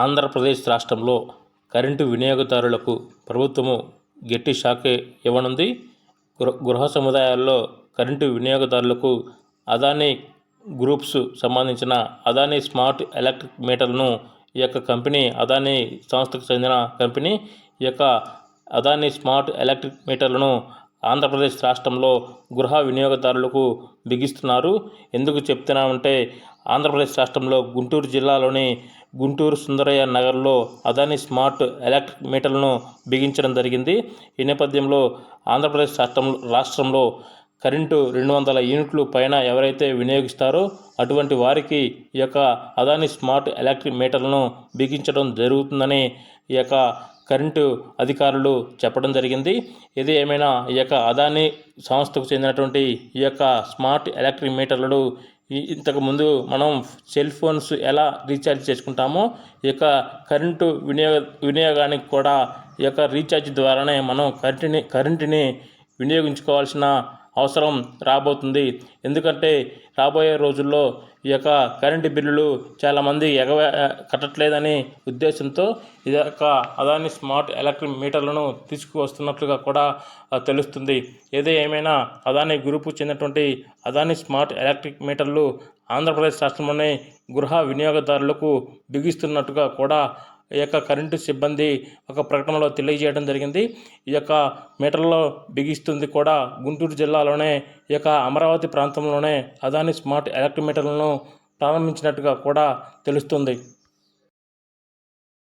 ఆంధ్రప్రదేశ్ రాష్ట్రంలో కరెంటు వినియోగదారులకు ప్రభుత్వము గట్టి షాక్ ఇవ్వనుంది. గృహ గృహ సముదాయాల్లో కరెంటు వినియోగదారులకు అదానీ గ్రూప్స్ సంబంధించిన అదానీ స్మార్ట్ ఎలక్ట్రిక్ మీటర్లను ఈ యొక్క కంపెనీ అదానీ సంస్థకు చెందిన కంపెనీ ఈ యొక్క అదానీ స్మార్ట్ ఎలక్ట్రిక్ మీటర్లను ఆంధ్రప్రదేశ్ రాష్ట్రంలో గృహ వినియోగదారులకు బిగిస్తున్నారు. ఎందుకు చెప్తున్నామంటే ఆంధ్రప్రదేశ్ రాష్ట్రంలో గుంటూరు జిల్లాలోని గుంటూరు సుందరయ్య నగర్లో అదానీ స్మార్ట్ ఎలక్ట్రిక్ మీటర్లను బిగించడం జరిగింది. ఈ నేపథ్యంలో ఆంధ్రప్రదేశ్ రాష్ట్రం రాష్ట్రంలో కరెంటు రెండు వందల యూనిట్లు పైన ఎవరైతే వినియోగిస్తారో అటువంటి వారికి ఈ యొక్క అదానీ స్మార్ట్ ఎలక్ట్రిక్ మీటర్లను బిగించడం జరుగుతుందని ఈ యొక్క కరెంటు అధికారులు చెప్పడం జరిగింది. ఇది ఏమైనా ఈ యొక్క అదానీ సంస్థకు చెందినటువంటి ఈ యొక్క స్మార్ట్ ఎలక్ట్రిక్ మీటర్లు ఇంతకుముందు మనం సెల్ ఫోన్స్ ఎలా రీఛార్జ్ చేసుకుంటామో ఈ యొక్క కరెంటు వినియోగ వినియోగానికి కూడా ఈ యొక్క రీఛార్జ్ ద్వారానే మనం కరెంటుని కరెంటుని వినియోగించుకోవాల్సిన అవసరం రాబోతుంది. ఎందుకంటే రాబోయే రోజుల్లో ఈ యొక్క కరెంటు బిల్లులు చాలామంది ఎగవ కట్టట్లేదని ఉద్దేశంతో ఈ యొక్క అదాని స్మార్ట్ ఎలక్ట్రిక్ మీటర్లను తీసుకువస్తున్నట్లుగా కూడా తెలుస్తుంది. ఏది ఏమైనా అదాని గ్రూపు చెందినటువంటి అదాని స్మార్ట్ ఎలక్ట్రిక్ మీటర్లు ఆంధ్రప్రదేశ్ రాష్ట్రంలోనే గృహ వినియోగదారులకు బిగిస్తున్నట్టుగా కూడా ఈ యొక్క కరెంటు సిబ్బంది ఒక ప్రకటనలో తెలియజేయడం జరిగింది. ఈ యొక్క మీటర్లో బిగిస్తుంది కూడా గుంటూరు జిల్లాలోనే ఈ యొక్క అమరావతి ప్రాంతంలోనే అదాని స్మార్ట్ ఎలక్ట్రిక్ మీటర్లను ప్రారంభించినట్టుగా కూడా తెలుస్తుంది.